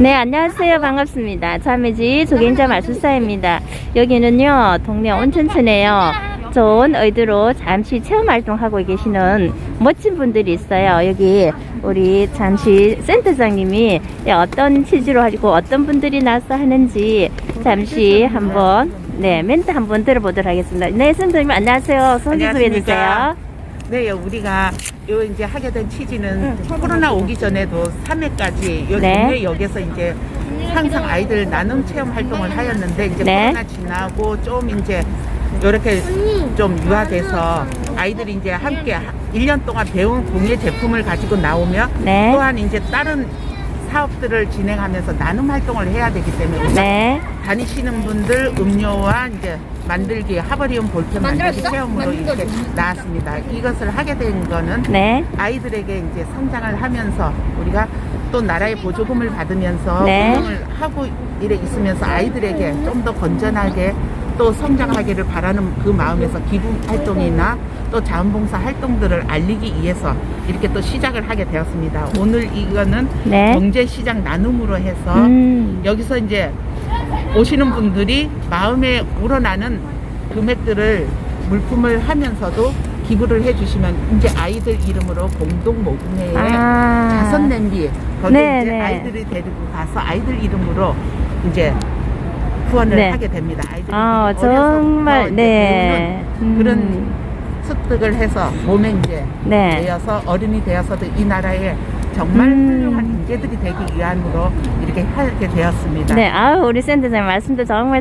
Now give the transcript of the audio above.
네, 안녕하세요. 반갑습니다. 자매지 조경자 마술사입니다. 여기는요, 동네 온천천에요. 좋은 의도로 잠시 체험 활동하고 계시는 멋진 분들이 있어요. 여기 우리 잠시 센터장님이 어떤 취지로 하고 어떤 분들이 나서 하는지 잠시 한번 네 멘트 한번 들어보도록 하겠습니다. 네, 센터장님 안녕하세요. 소개 좀 해주세요. 네, 우리가 요 이제 하게 된 취지는 코로나 오기 전에도 3회까지 요 네. 동네역에서 이제 항상 아이들 나눔 체험 활동을 하였는데 이제 네. 코로나 지나고 좀 이제 이렇게 좀 유화돼서 아이들이 이제 함께 1년 동안 배운 공예 제품을 가지고 나오면 네. 또한 이제 다른 사업들을 진행하면서 나눔 활동을 해야 되기 때문에 네, 다니시는 분들 음료와 이제 만들기 하버리움 볼펜 만들기? 체험으로 이렇게 나왔습니다. 이것을 하게 된 거는 네, 아이들에게 이제 성장을 하면서 우리가 또 나라의 보조금을 받으면서 네. 운영을 하고 이래 있으면서 아이들에게 좀 더 건전하게 또 성장하기를 바라는 그 마음에서 기부 활동이나 또 자원봉사 활동들을 알리기 위해서 이렇게 또 시작을 하게 되었습니다. 오늘 이거는 네. 경제시장 나눔으로 해서 음, 여기서 이제 오시는 분들이 마음에 우러나는 금액들을 물품을 하면서도 기부를 해주시면 이제 아이들 이름으로 공동 모금회에 아. 자선 냄비 거기 네, 이제 네. 아이들이 데리고 가서 아이들 이름으로 이제 후원을 네. 하게 됩니다. 아이들이 아, 정말, 네. 배우는 그런 음. 습득을 해서 몸에 이제 네. 되어서 어른이 되어서도 이 나라에 정말 음. 훌륭한 인재들이 되기 위함으로 이렇게 하게 되었습니다. 네, 아우, 우리 센터장 말씀도 정말